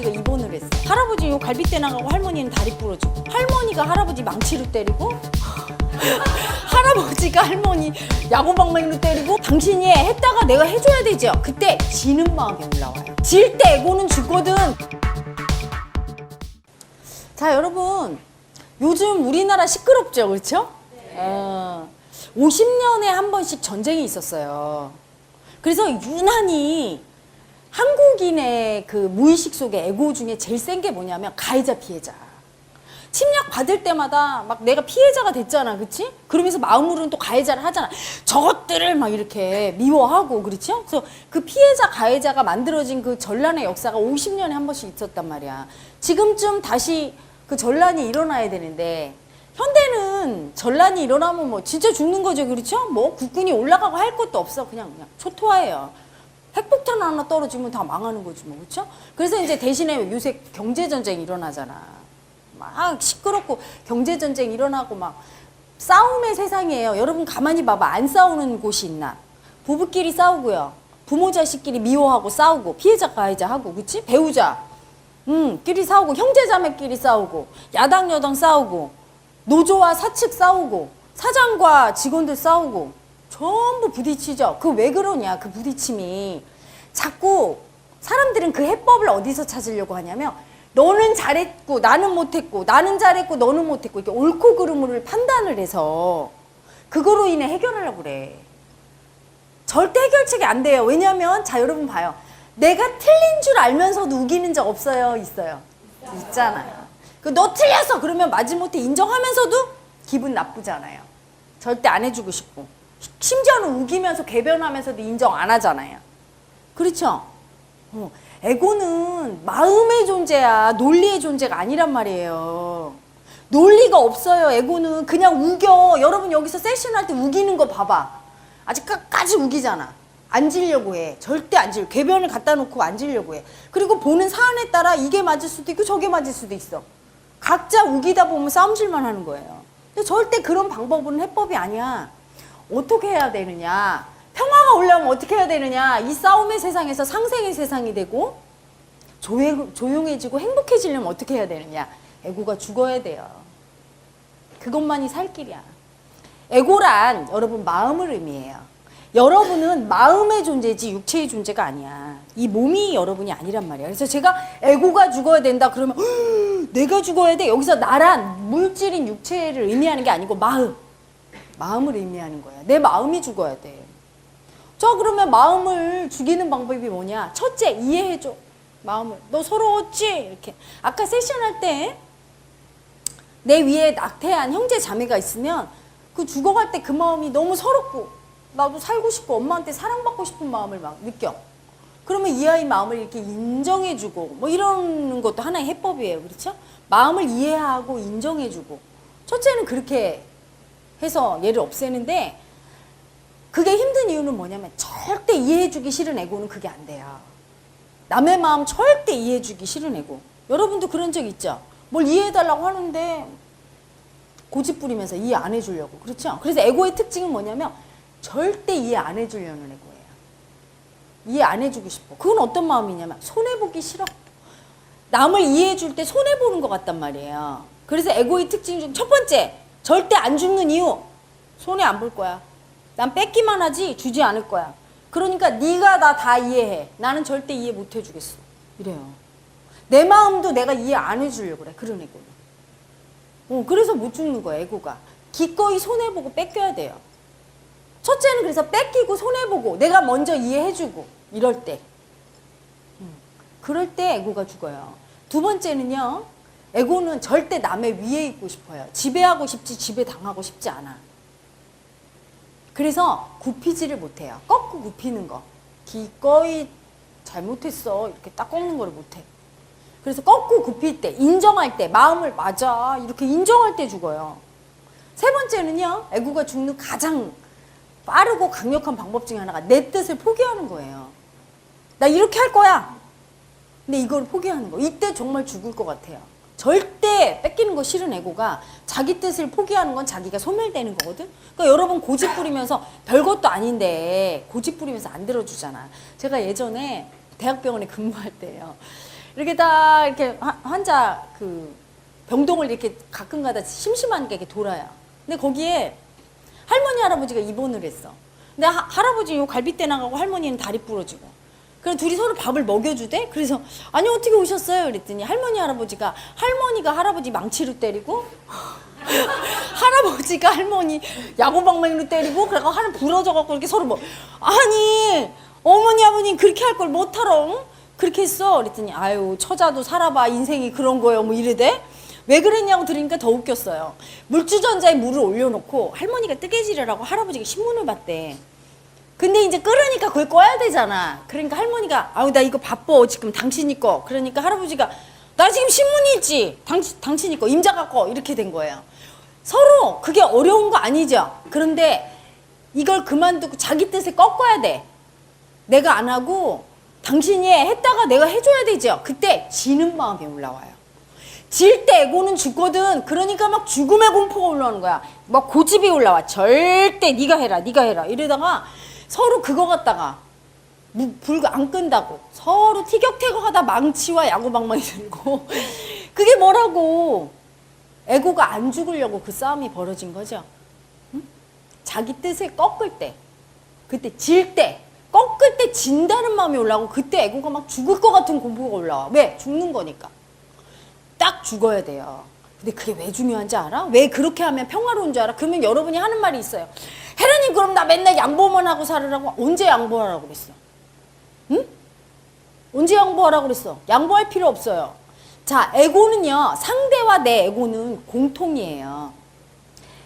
할아버지가 입원을 했어. 할아버지 요 갈비뼈 나가고 할머니는 다리 부러지고 할머니가 할아버지 망치로 때리고 할아버지가 할머니 야구방망이로 때리고 당신이 했다가 내가 해줘야 되죠. 그때 지는 마음이 올라와요. 질 때 에고는 죽거든. 자 여러분 요즘 우리나라 시끄럽죠 그렇죠? 어, 50년에 한 번씩 전쟁이 있었어요. 그래서 유난히 한국인의 그 무의식 속에 에고 중에 제일 센 게 뭐냐면 가해자 피해자. 침략 받을 때마다 막 내가 피해자가 됐잖아, 그치? 그러면서 마음으로는 또 가해자를 하잖아. 저것들을 막 이렇게 미워하고, 그렇죠? 그래서 그 피해자, 가해자가 만들어진 그 전란의 역사가 50년에 한 번씩 있었단 말이야. 지금쯤 다시 그 전란이 일어나야 되는데, 현대는 전란이 일어나면 뭐 진짜 죽는 거죠, 그렇죠? 뭐 국군이 올라가고 할 것도 없어. 그냥, 그냥 초토화예요. 핵폭탄 하나 떨어지면 다 망하는 거지, 뭐, 그렇죠? 그래서 이제 대신에 요새 경제 전쟁이 일어나잖아. 막 시끄럽고 경제 전쟁 일어나고 막 싸움의 세상이에요. 여러분 가만히 봐봐. 안 싸우는 곳이 있나? 부부끼리 싸우고요. 부모 자식끼리 미워하고 싸우고 피해자 가해자 하고 그치? 배우자 음, 끼리 싸우고 형제자매끼리 싸우고 야당 여당 싸우고 노조와 사측 싸우고 사장과 직원들 싸우고 전부 부딪히죠. 그 왜 그러냐? 그 부딪힘이 자꾸 사람들은 그 해법을 어디서 찾으려고 하냐면 너는 잘했고 나는 못했고 나는 잘했고 너는 못했고 이렇게 옳고 그름을 판단을 해서 그거로 인해 해결하려고 그래. 절대 해결책이 안 돼요. 왜냐면 자 여러분 봐요. 내가 틀린 줄 알면서도 우기는 적 없어요? 있어요. 있잖아요. 그너 틀렸어 그러면 마지못해 인정하면서도 기분 나쁘잖아요. 절대 안 해주고 싶고 심지어는 우기면서 개변하면서도 인정 안 하잖아요. 그렇죠? 어, 에고는 마음의 존재야 논리의 존재가 아니란 말이에요. 논리가 없어요. 에고는 그냥 우겨. 여러분 여기서 세션할 때 우기는 거 봐봐. 아직 끝까지 우기잖아. 앉으려고 해. 절대 앉을. 궤변을 갖다 놓고 앉으려고 해. 그리고 보는 사안에 따라 이게 맞을 수도 있고 저게 맞을 수도 있어. 각자 우기다 보면 싸움질만 하는 거예요. 근데 절대 그런 방법은 해법이 아니야. 어떻게 해야 되느냐? 평화가 오려면 어떻게 해야 되느냐? 이 싸움의 세상에서 상생의 세상이 되고 조용, 조용해지고 행복해지려면 어떻게 해야 되느냐? 에고가 죽어야 돼요. 그것만이 살 길이야. 에고란 여러분 마음을 의미해요. 여러분은 마음의 존재지 육체의 존재가 아니야. 이 몸이 여러분이 아니란 말이야. 그래서 제가 에고가 죽어야 된다 그러면 "헉, 내가 죽어야 돼. 여기서 나란 물질인 육체를 의미하는 게 아니고 마음. 마음을 의미하는 거야. 내 마음이 죽어야 돼. 저 그러면 마음을 죽이는 방법이 뭐냐? 첫째 이해해줘. 마음을. 너 서러웠지? 이렇게. 아까 세션 할 때 내 위에 낙태한 형제 자매가 있으면 그 죽어갈 때 그 마음이 너무 서럽고 나도 살고 싶고 엄마한테 사랑받고 싶은 마음을 막 느껴. 그러면 이 아이 마음을 이렇게 인정해주고 뭐 이런 것도 하나의 해법이에요. 그렇죠? 마음을 이해하고 인정해주고. 첫째는 그렇게 해서 얘를 없애는데 그게 힘든 이유는 뭐냐면 절대 이해해주기 싫은 에고는 그게 안 돼요. 남의 마음 절대 이해해주기 싫은 에고. 여러분도 그런 적 있죠? 뭘 이해해달라고 하는데 고집 부리면서 이해 안 해주려고. 그렇죠? 그래서 에고의 특징은 뭐냐면 절대 이해 안 해주려는 에고예요. 이해 안 해주고 싶어. 그건 어떤 마음이냐면 손해보기 싫어. 남을 이해해줄 때 손해보는 것 같단 말이에요. 그래서 에고의 특징 중 첫 번째, 절대 안 죽는 이유. 손해 안 볼 거야. 난 뺏기만 하지 주지 않을 거야. 그러니까 네가 나 다 이해해. 나는 절대 이해 못 해주겠어. 이래요. 내 마음도 내가 이해 안 해주려고 그래. 그런 에고는. 어, 그래서 못 죽는 거야, 에고가. 기꺼이 손해보고 뺏겨야 돼요. 첫째는 그래서 뺏기고 손해보고 내가 먼저 이해해주고 이럴 때. 음, 그럴 때 에고가 죽어요. 두 번째는요. 에고는 절대 남의 위에 있고 싶어요. 지배하고 싶지 지배 당하고 싶지 않아. 그래서 굽히지를 못해요. 꺾고 굽히는 거. 기꺼이 잘못했어. 이렇게 딱 꺾는 거를 못해. 그래서 꺾고 굽힐 때, 인정할 때, 마음을 맞아. 이렇게 인정할 때 죽어요. 세 번째는요, 애구가 죽는 가장 빠르고 강력한 방법 중에 하나가 내 뜻을 포기하는 거예요. 나 이렇게 할 거야. 근데 이걸 포기하는 거. 이때 정말 죽을 것 같아요. 절대 뺏기는 거 싫은 애고가 자기 뜻을 포기하는 건 자기가 소멸되는 거거든. 그러니까 여러분 고집 부리면서 별것도 아닌데 고집 부리면서 안 들어주잖아. 제가 예전에 대학병원에 근무할 때요. 이렇게 딱 이렇게 화- 환자 그 병동을 이렇게 가끔가다 심심한 게 이렇게 돌아요. 근데 거기에 할머니 할아버지가 입원을 했어. 근데 하- 할아버지 요 갈비뼈 나가고 할머니는 다리 부러지고. 그래서 둘이 서로 밥을 먹여주대. 그래서 아니 어떻게 오셨어요? 그랬더니 할머니 할아버지가 할머니가 할아버지 망치로 때리고 할아버지가 할머니 야구방망이로 때리고 그래가 하나 부러져갖고 이렇게 서로 뭐 아니 어머니 아버님 그렇게 할 걸 못하러 응? 그렇게 했어 그랬더니 아유 처자도 살아봐 인생이 그런 거예요 뭐 이래대 왜 그랬냐고 들으니까 더 웃겼어요 물주전자에 물을 올려놓고 할머니가 뜨개질을 하고 할아버지가 신문을 봤대 근데 이제 끓으니까 그걸 꺼야 되잖아. 그러니까 할머니가 아우 나 이거 바빠 지금 당신이 거. 그러니까 할아버지가 나 지금 신문이 있지. 당신 당신이 거 임자가 거 이렇게 된 거예요. 서로 그게 어려운 거 아니죠. 그런데 이걸 그만두고 자기 뜻에 꺾어야 돼. 내가 안 하고 당신이 했다가 내가 해줘야 되죠. 그때 지는 마음이 올라와요. 질 때 에고는 죽거든. 그러니까 막 죽음의 공포가 올라오는 거야. 막 고집이 올라와. 절대 네가 해라, 네가 해라. 이러다가 서로 그거 갖다가 무- 불안 끈다고 서로 티격태격하다 망치와 야구방망이 들고 그게 뭐라고 에고가 안 죽으려고 그 싸움이 벌어진 거죠. 응? 자기 뜻에 꺾을 때, 그때 질 때, 꺾을 때 진다는 마음이 올라오고 그때 에고가 막 죽을 것 같은 공포가 올라와. 왜? 죽는 거니까. 딱 죽어야 돼요. 근데 그게 왜 중요한지 알아? 왜 그렇게 하면 평화로운 줄 알아? 그러면 여러분이 하는 말이 있어요. 혜련님 그럼 나 맨날 양보만 하고 살으라고 언제 양보하라고 그랬어? 응? 언제 양보하라고 그랬어? 양보할 필요 없어요. 자, 에고는요. 상대와 내 에고는 공통이에요.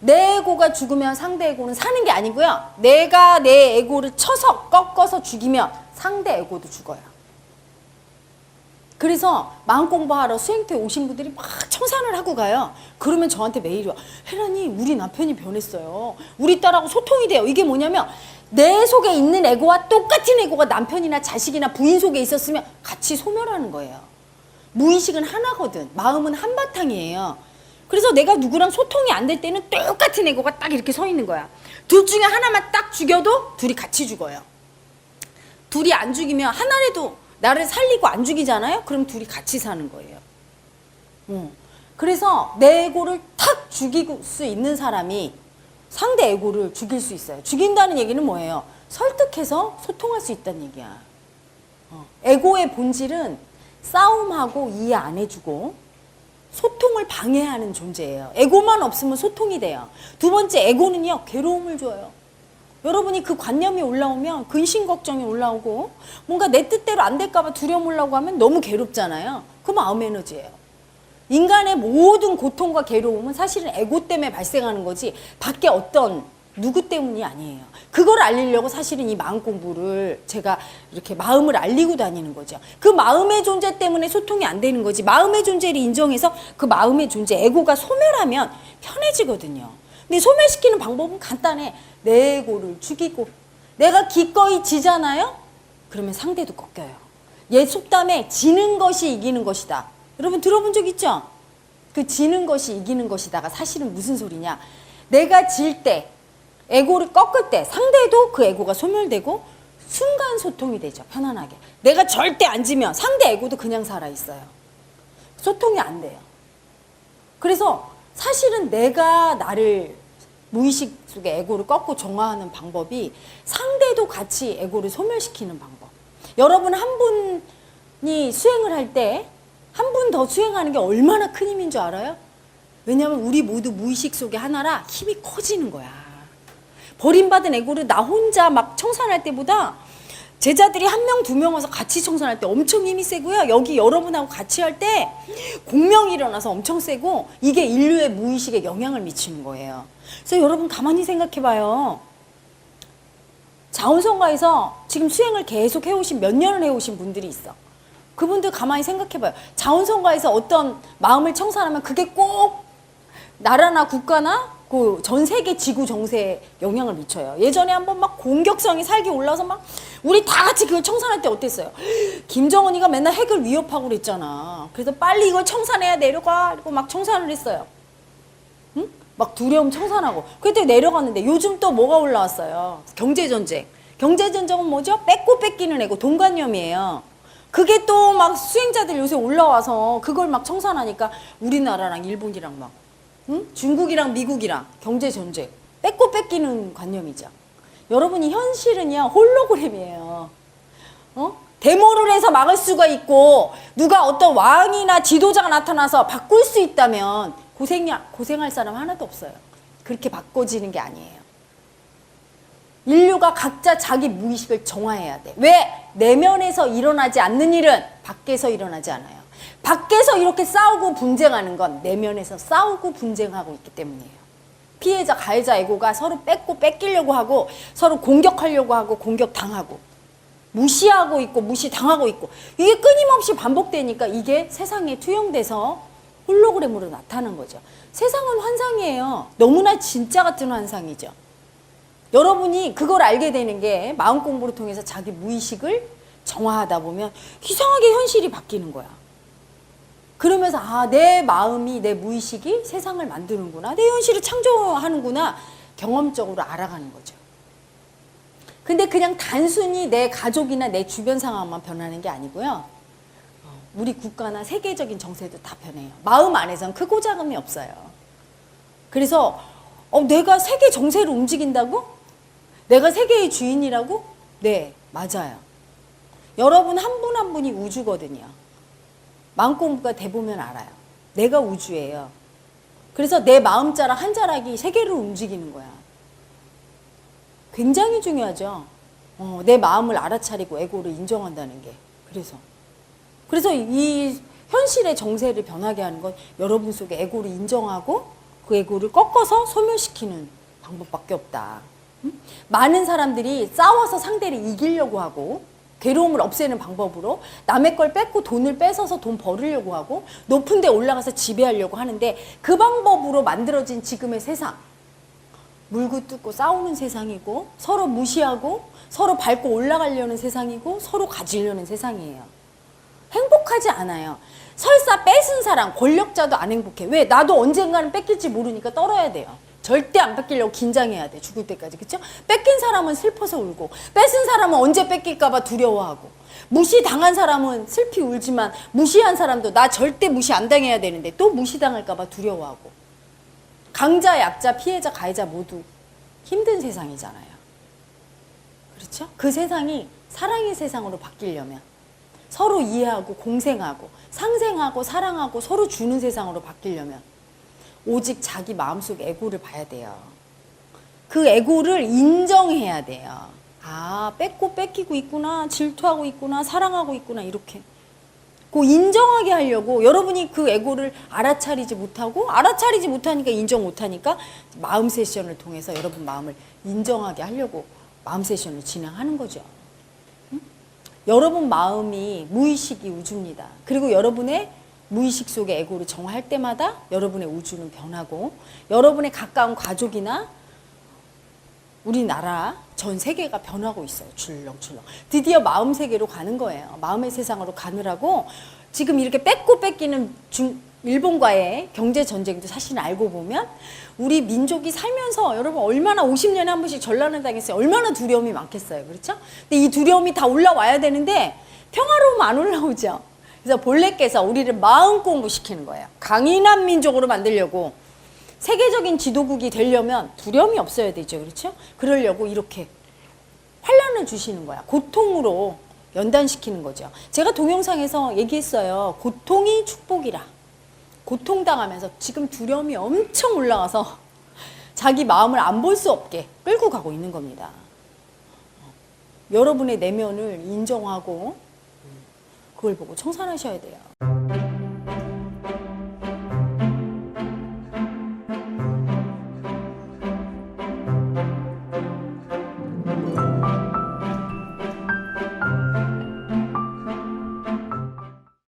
내 에고가 죽으면 상대 에고는 사는 게 아니고요. 내가 내 에고를 쳐서 꺾어서 죽이면 상대 에고도 죽어요. 그래서 마음 공부하러 수행터에 오신 분들이 막 청산을 하고 가요. 그러면 저한테 매일 와. 혜란이 우리 남편이 변했어요. 우리 딸하고 소통이 돼요. 이게 뭐냐면 내 속에 있는 에고와 똑같은 에고가 남편이나 자식이나 부인 속에 있었으면 같이 소멸하는 거예요. 무의식은 하나거든. 마음은 한바탕이에요. 그래서 내가 누구랑 소통이 안 될 때는 똑같은 에고가 딱 이렇게 서 있는 거야. 둘 중에 하나만 딱 죽여도 둘이 같이 죽어요. 둘이 안 죽이면 하나라도 나를 살리고 안 죽이잖아요? 그럼 둘이 같이 사는 거예요. 어. 그래서 내 에고를 탁 죽일 수 있는 사람이 상대 에고를 죽일 수 있어요. 죽인다는 얘기는 뭐예요? 설득해서 소통할 수 있다는 얘기야. 어. 에고의 본질은 싸움하고 이해 안 해주고 소통을 방해하는 존재예요. 에고만 없으면 소통이 돼요. 두 번째, 에고는요, 괴로움을 줘요. 여러분이 그 관념이 올라오면 근심 걱정이 올라오고 뭔가 내 뜻대로 안 될까봐 두려움 올라오고 하면 너무 괴롭잖아요. 그 마음 에너지예요. 인간의 모든 고통과 괴로움은 사실은 에고 때문에 발생하는 거지 밖에 어떤 누구 때문이 아니에요. 그걸 알리려고 사실은 이 마음 공부를 제가 이렇게 마음을 알리고 다니는 거죠. 그 마음의 존재 때문에 소통이 안 되는 거지. 마음의 존재를 인정해서 그 마음의 존재, 에고가 소멸하면 편해지거든요. 근데 소멸시키는 방법은 간단해. 내 에고를 죽이고 내가 기꺼이 지잖아요? 그러면 상대도 꺾여요. 옛 속담에 지는 것이 이기는 것이다. 여러분 들어본 적 있죠? 그 지는 것이 이기는 것이다가 사실은 무슨 소리냐? 내가 질 때, 에고를 꺾을 때 상대도 그 에고가 소멸되고 순간 소통이 되죠. 편안하게. 내가 절대 안 지면 상대 에고도 그냥 살아 있어요. 소통이 안 돼요. 그래서 사실은 내가 나를 무의식 속에 에고를 꺾고 정화하는 방법이 상대도 같이 에고를 소멸시키는 방법. 여러분 한 분이 수행을 할 때 한 분 더 수행하는 게 얼마나 큰 힘인 줄 알아요? 왜냐하면 우리 모두 무의식 속에 하나라 힘이 커지는 거야. 버림받은 에고를 나 혼자 막 청산할 때보다 제자들이 한 명, 두 명 와서 같이 청산할 때 엄청 힘이 세고요. 여기 여러분하고 같이 할 때 공명이 일어나서 엄청 세고 이게 인류의 무의식에 영향을 미치는 거예요. 그래서 여러분 가만히 생각해 봐요. 자원성가에서 지금 수행을 계속 해오신 몇 년을 해오신 분들이 있어. 그분들 가만히 생각해 봐요. 자원성가에서 어떤 마음을 청산하면 그게 꼭 나라나 국가나 그 전 세계 지구 정세에 영향을 미쳐요. 예전에 한번 막 공격성이 살기 올라서 막 우리 다 같이 그걸 청산할 때 어땠어요? 김정은이가 맨날 핵을 위협하고 그랬잖아. 그래서 빨리 이걸 청산해야 내려가. 그리고 막 청산을 했어요. 응? 막 두려움 청산하고. 그때 내려갔는데 요즘 또 뭐가 올라왔어요? 경제전쟁. 경제전쟁은 뭐죠? 뺏고 뺏기는 애고 동관념이에요. 그게 또 막 수행자들 요새 올라와서 그걸 막 청산하니까 우리나라랑 일본이랑 막 응? 중국이랑 미국이랑 경제 전쟁 뺏고 뺏기는 관념이죠. 여러분이 현실은요 홀로그램이에요. 어? 데모를 해서 막을 수가 있고 누가 어떤 왕이나 지도자가 나타나서 바꿀 수 있다면 고생 고생할 사람 하나도 없어요. 그렇게 바꿔지는 게 아니에요. 인류가 각자 자기 무의식을 정화해야 돼. 왜? 내면에서 일어나지 않는 일은 밖에서 일어나지 않아요. 밖에서 이렇게 싸우고 분쟁하는 건 내면에서 싸우고 분쟁하고 있기 때문이에요. 피해자, 가해자 에고가 서로 뺏고 뺏기려고 하고 서로 공격하려고 하고 공격당하고 무시하고 있고 무시당하고 있고 이게 끊임없이 반복되니까 이게 세상에 투영돼서 홀로그램으로 나타나는 거죠. 세상은 환상이에요. 너무나 진짜 같은 환상이죠. 여러분이 그걸 알게 되는 게 마음 공부를 통해서 자기 무의식을 정화하다 보면 이상하게 현실이 바뀌는 거야. 그러면서 아, 내 마음이 내 무의식이 세상을 만드는구나. 내 현실을 창조하는구나. 경험적으로 알아가는 거죠. 근데 그냥 단순히 내 가족이나 내 주변 상황만 변하는 게 아니고요. 어, 우리 국가나 세계적인 정세도 다 변해요. 마음 안에선 크고 작음이 없어요. 그래서 어, 내가 세계 정세를 움직인다고? 내가 세계의 주인이라고? 네, 맞아요. 여러분 한 분한 분이 우주거든요. 마음 공부가 돼보면 알아요. 내가 우주예요. 그래서 내 마음 자락 한 자락이 세계를 움직이는 거야. 굉장히 중요하죠. 어, 내 마음을 알아차리고 에고를 인정한다는 게. 그래서. 그래서 이 현실의 정세를 변하게 하는 건 여러분 속에 에고를 인정하고 그 에고를 꺾어서 소멸시키는 방법밖에 없다. 음? 많은 사람들이 싸워서 상대를 이기려고 하고 괴로움을 없애는 방법으로 남의 걸 뺏고 돈을 뺏어서 돈 벌으려고 하고 높은 데 올라가서 지배하려고 하는데 그 방법으로 만들어진 지금의 세상 물고 뜯고 싸우는 세상이고 서로 무시하고 서로 밟고 올라가려는 세상이고 서로 가지려는 세상이에요. 행복하지 않아요. 설사 뺏은 사람, 권력자도 안 행복해. 왜? 나도 언젠가는 뺏길지 모르니까 떨어야 돼요. 절대 안 뺏기려고 긴장해야 돼. 죽을 때까지. 그쵸? 뺏긴 사람은 슬퍼서 울고, 뺏은 사람은 언제 뺏길까봐 두려워하고, 무시당한 사람은 슬피 울지만, 무시한 사람도 나 절대 무시 안 당해야 되는데, 또 무시당할까봐 두려워하고. 강자, 약자, 피해자, 가해자 모두 힘든 세상이잖아요. 그렇죠? 그 세상이 사랑의 세상으로 바뀌려면 서로 이해하고 공생하고 상생하고 사랑하고 서로 주는 세상으로 바뀌려면 오직 자기 마음속 에고를 봐야 돼요. 그 에고를 인정해야 돼요. 아, 뺏고 뺏기고 있구나. 질투하고 있구나. 사랑하고 있구나. 이렇게. 그 인정하게 하려고 여러분이 그 에고를 알아차리지 못하고 알아차리지 못하니까 인정 못하니까 마음 세션을 통해서 여러분 마음을 인정하게 하려고 마음 세션을 진행하는 거죠. 응? 여러분 마음이 무의식이 우주입니다. 그리고 여러분의 무의식 속의 에고를 정화할 때마다 여러분의 우주는 변하고 여러분의 가까운 가족이나 우리나라 전 세계가 변하고 있어요. 출렁출렁. 드디어 마음 세계로 가는 거예요. 마음의 세상으로 가느라고 지금 이렇게 뺏고 뺏기는 중, 일본과의 경제 전쟁도 사실 알고 보면 우리 민족이 살면서 여러분 얼마나 50년에 한 번씩 전란을 당했어요. 얼마나 두려움이 많겠어요. 그렇죠? 근데 이 두려움이 다 올라와야 되는데 평화로움 안 올라오죠. 그래서 본래께서 우리를 마음 공부시키는 거예요. 강인한 민족으로 만들려고 세계적인 지도국이 되려면 두려움이 없어야 되죠. 그렇죠? 그러려고 이렇게 환란을 주시는 거야. 고통으로 연단시키는 거죠. 제가 동영상에서 얘기했어요. 고통이 축복이라. 고통당하면서 지금 두려움이 엄청 올라가서 자기 마음을 안 볼 수 없게 끌고 가고 있는 겁니다. 여러분의 내면을 인정하고 그걸 보고 청산하셔야 돼요.